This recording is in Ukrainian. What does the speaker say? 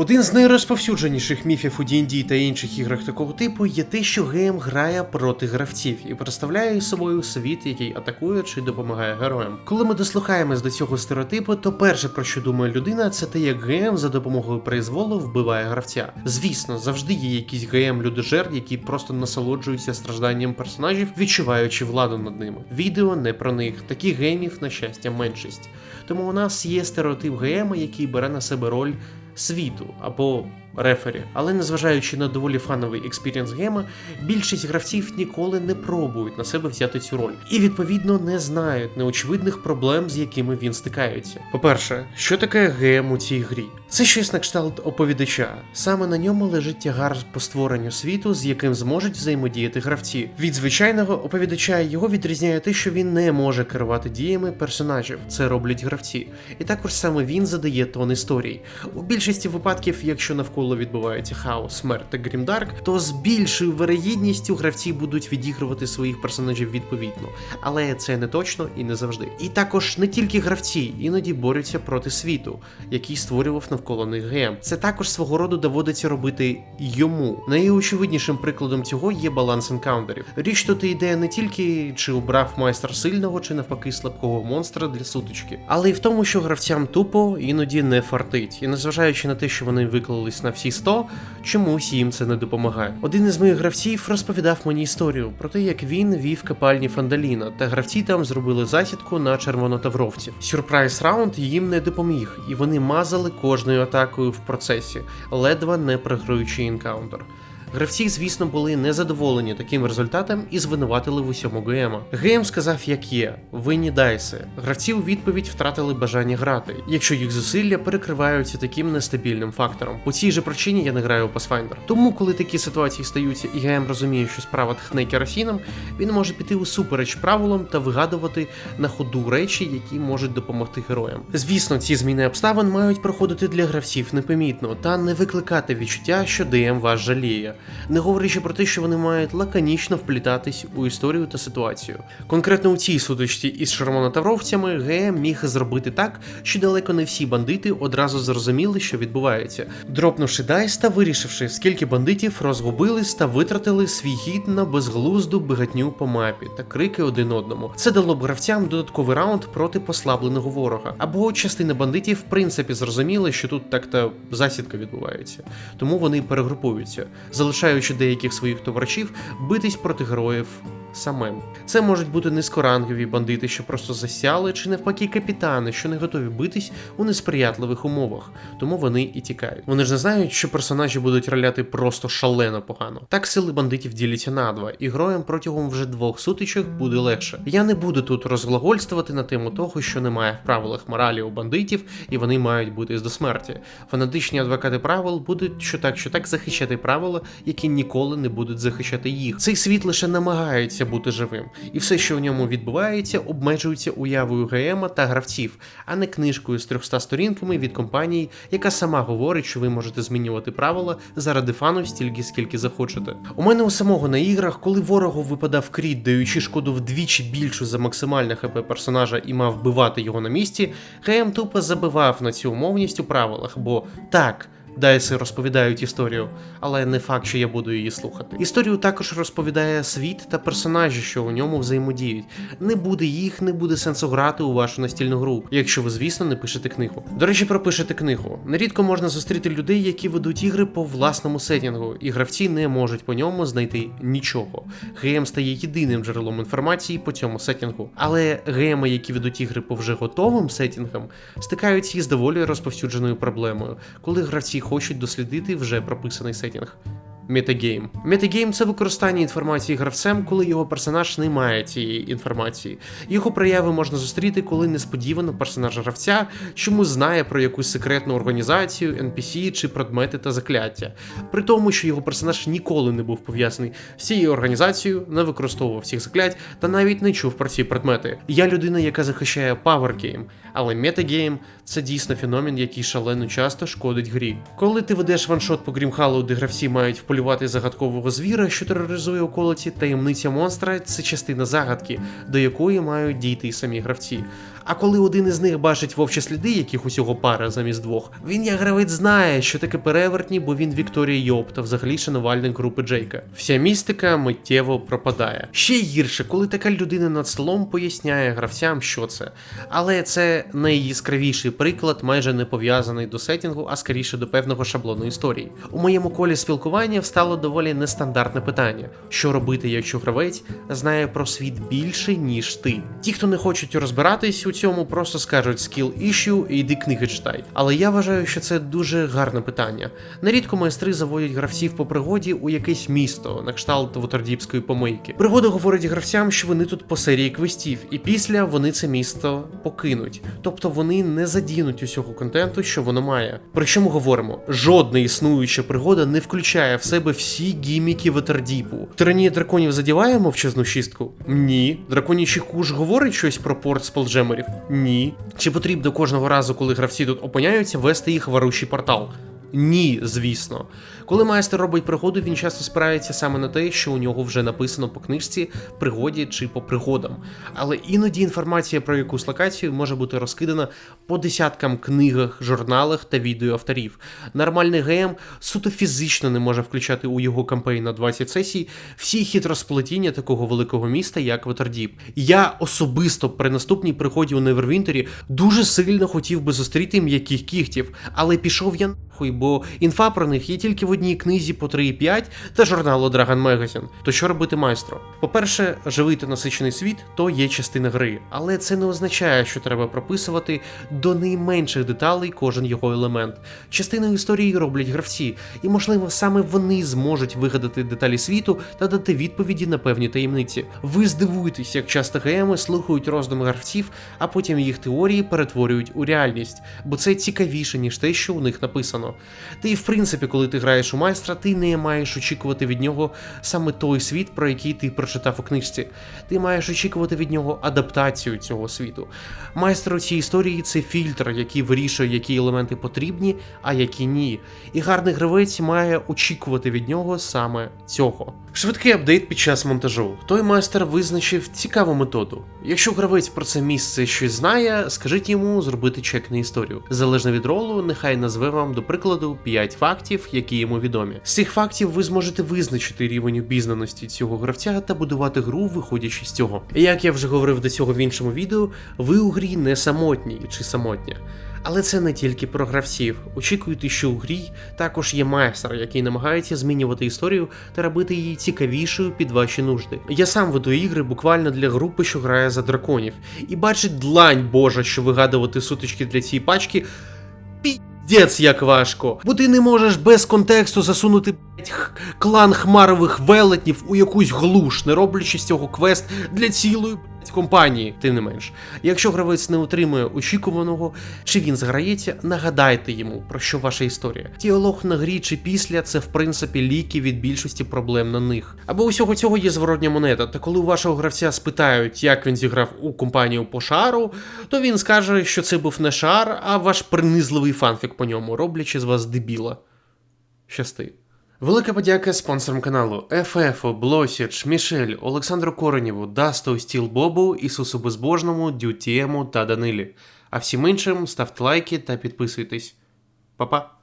Один з найрозповсюдженіших міфів у D&D та інших іграх такого типу є те, що ГМ грає проти гравців і представляє собою світ, який атакує чи допомагає героям. Коли ми дослухаємось до цього стереотипу, то перше про що думає людина, це те, як ГМ за допомогою произволу вбиває гравця. Звісно, завжди є якийсь ГМ людожер, який просто насолоджується стражданням персонажів, відчуваючи владу над ними. Відео не про них. Таких геймів, на щастя, меншість. Тому у нас є стереотип ГМ, який бере на себе роль світу або рефері. Але незважаючи на доволі фановий експірієнс гема, більшість гравців ніколи не пробують на себе взяти цю роль і відповідно не знають неочевидних проблем, з якими він стикається. По-перше, що таке гем у цій грі? Це щось на кшталт оповідача. Саме на ньому лежить тягар по створенню світу, з яким зможуть взаємодіяти гравці. Від звичайного оповідача його відрізняє те, що він не може керувати діями персонажів. Це роблять гравці. І також саме він задає тон історій. У більшості випадків, якщо навколо відбувається хаос, смерть та грімдарк, то з більшою вирогідністю гравці будуть відігрувати своїх персонажів відповідно. Але це не точно і не завжди. І також не тільки гравці іноді борються проти світу, який створював навколо них ГМ. Це також свого роду доводиться робити йому. Найочевиднішим прикладом цього є баланс енкаунтерів. Річ тут йде не тільки чи обрав майстер сильного, чи навпаки слабкого монстра для сутички, але й в тому, що гравцям тупо іноді не фартить. І незважаючи на те, що вони виклались на всі 100, чомусь їм це не допомагає. Один із моїх гравців розповідав мені історію про те, як він вів копальні Фандаліна, та гравці там зробили засідку на червонотавровців. Сюрприз раунд їм не допоміг, і вони мазали кожною атакою в процесі, ледве не програючи інкаунтер. Гравці, звісно, були незадоволені таким результатом і звинуватили в усьому ГМа. ГМ сказав, як є, винні дайси. Гравці у відповідь втратили бажання грати, якщо їх зусилля перекриваються таким нестабільним фактором. По цій же причині я не граю у Pathfinder. Тому, коли такі ситуації стаються, і ГМ розуміє, що справа тхне керосіном, він може піти усупереч правилам та вигадувати на ходу речі, які можуть допомогти героям. Звісно, ці зміни обставин мають проходити для гравців непомітно та не викликати відчуття, що ДМ вас жаліє не говорячи про те, що вони мають лаконічно вплітатись у історію та ситуацію. Конкретно у цій сутичці із шармонотавровцями ГМ міг зробити так, що далеко не всі бандити одразу зрозуміли, що відбувається, дропнувши дайс та вирішивши, скільки бандитів розгубились та витратили свій хід на безглузду бігатню по мапі та крики один одному. Це дало б гравцям додатковий раунд проти послабленого ворога. Або частина бандитів в принципі зрозуміли, що тут так-то засідка відбувається, тому вони перегрупуються залишаючи деяких своїх товаришів битись проти героїв самим. Це можуть бути низькорангові бандити, що просто засяли, чи навпаки капітани, що не готові битись у несприятливих умовах, тому вони і тікають. Вони ж не знають, що персонажі будуть роляти просто шалено погано. Так сили бандитів діляться на два, і героям протягом вже двох сутичок буде легше. Я не буду тут розглагольствувати на тему того, що немає в правилах моралі у бандитів, і вони мають бути до смерті. Фанатичні адвокати правил будуть що так, що так захищати правила, які ніколи не будуть захищати їх. Цей світ лише намагається бути живим, і все, що в ньому відбувається, обмежується уявою ГМа та гравців, а не книжкою з 300 сторінками від компанії, яка сама говорить, що ви можете змінювати правила заради фану стільки, скільки захочете. У мене у самого на іграх, коли ворогу випадав кріт, даючи шкоду вдвічі більшу за максимальне хп персонажа і мав вбивати його на місці, ГМ тупо забивав на цю умовність у правилах, бо так. Дайси розповідають історію, але не факт, що я буду її слухати. Історію також розповідає світ та персонажі, що у ньому взаємодіють. Не буде їх, не буде сенсу грати у вашу настільну гру, якщо ви, звісно, не пишете книгу. До речі, про пишете книгу. Нерідко можна зустріти людей, які ведуть ігри по власному сетінгу, і гравці не можуть по ньому знайти нічого. ГМ стає єдиним джерелом інформації по цьому сетінгу. Але ГМи, які ведуть ігри по вже готовим сетінгам, стикаються із доволі розповсюдженою проблемою, коли гравці хочуть дослідити вже прописаний сетінг. Метагейм. Метагейм це використання інформації гравцем, коли його персонаж не має цієї інформації. Його прояви можна зустріти, коли несподівано персонаж гравця чомусь знає про якусь секретну організацію, NPC чи предмети та закляття. При тому, що його персонаж ніколи не був пов'язаний з цією організацією, не використовував всіх заклять та навіть не чув про ці предмети. Я людина, яка захищає Power але метагейм це дійсно феномен, який шалено часто шкодить грі. Коли ти ведеш ваншот по Грімхалу, де гравці мають вполювати контролювати загадкового звіра, що тероризує околиці, таємниця монстра це частина загадки, до якої мають дійти самі гравці. А коли один із них бачить вовчі сліди, яких усього пара замість двох, він як гравець знає, що таке перевертні, бо він Вікторія Йоп та взагалі шанувальник групи Джейка. Вся містика миттєво пропадає. Ще гірше, коли така людина над столом поясняє гравцям, що це. Але це найяскравіший приклад, майже не пов'язаний до сетінгу, а скоріше до певного шаблону історії. У моєму колі спілкування встало доволі нестандартне питання: що робити, якщо гравець знає про світ більше, ніж ти. Ті, хто не хочуть розбиратись у цьому, просто скажуть skill issue і йди книги читай. Але я вважаю, що це дуже гарне питання. Нерідко майстри заводять гравців по пригоді у якесь місто, на кшталт Вотердіпської помийки. Пригода говорить гравцям, що вони тут по серії квестів, і після вони це місто покинуть. Тобто вони не задінуть усього контенту, що воно має. Про що ми говоримо? Жодна існуюча пригода не включає в себе всі гіміки Ветердіпу. Тиранія драконів задіває мовчазну шістку? Ні. Драконічий куш говорить щось про порт сполджемерів? Ні. Чи потрібно кожного разу, коли гравці тут опиняються, вести їх в варущий портал? Ні, звісно. Коли майстер робить пригоду, він часто спирається саме на те, що у нього вже написано по книжці, пригоді чи по пригодам. Але іноді інформація про якусь локацію може бути розкидана по десяткам книгах, журналах та відео авторів. Нормальний ГМ суто фізично не може включати у його кампейн на 20 сесій всі хитросплетіння такого великого міста, як Ватердіп. Я особисто при наступній приході у Невервінтері дуже сильно хотів би зустріти м'яких кіхтів, але пішов я нахуй, бо інфа про них є тільки в одній книзі по 3,5 та журналу Dragon Magazine. То що робити майстру? По-перше, живий та насичений світ то є частина гри, але це не означає, що треба прописувати до найменших деталей кожен його елемент. Частиною історії роблять гравці, і можливо саме вони зможуть вигадати деталі світу та дати відповіді на певні таємниці. Ви здивуєтесь, як часто ГМи слухають роздуми гравців, а потім їх теорії перетворюють у реальність, бо це цікавіше, ніж те, що у них написано. Та і в принципі, коли ти граєш у майстра, ти не маєш очікувати від нього саме той світ, про який ти прочитав у книжці. Ти маєш очікувати від нього адаптацію цього світу. Майстер у цій історії це фільтр, який вирішує, які елементи потрібні, а які ні. І гарний гравець має очікувати від нього саме цього. Швидкий апдейт під час монтажу. Той майстер визначив цікаву методу. Якщо гравець про це місце щось знає, скажіть йому зробити чек на історію. Залежно від ролу, нехай назве вам, до прикладу, 5 фактів, які йому відомі. З цих фактів ви зможете визначити рівень обізнаності цього гравця та будувати гру, виходячи з цього. Як я вже говорив до цього в іншому відео, ви у грі не самотні чи самотня. Але це не тільки про гравців. Очікуйте, що у грі також є майстер, який намагається змінювати історію та робити її цікавішою під ваші нужди. Я сам веду ігри буквально для групи, що грає за драконів, і бачить длань Божа, що вигадувати сутички для цієї пачки. Піздець як важко, бо ти не можеш без контексту засунути блять, клан хмарових велетнів у якусь глуш, не роблячи з цього квест для цілої компанії, тим не менш. Якщо гравець не отримує очікуваного, чи він зграється, нагадайте йому про що ваша історія. Діалог на грі чи після це в принципі ліки від більшості проблем на них. Або усього цього є зворотня монета. Та коли у вашого гравця спитають, як він зіграв у компанію по шару, то він скаже, що це був не шар, а ваш принизливий фанфік по ньому, роблячи з вас дебіла. Щасти. Велика подяка спонсорам каналу Ефефу, Блосіч, Мішель, Олександру Коренєву, Дасту, Стіл Бобу, Ісусу Безбожному, Дютєму та Данилі. А всім іншим ставте лайки та підписуйтесь. Па-па!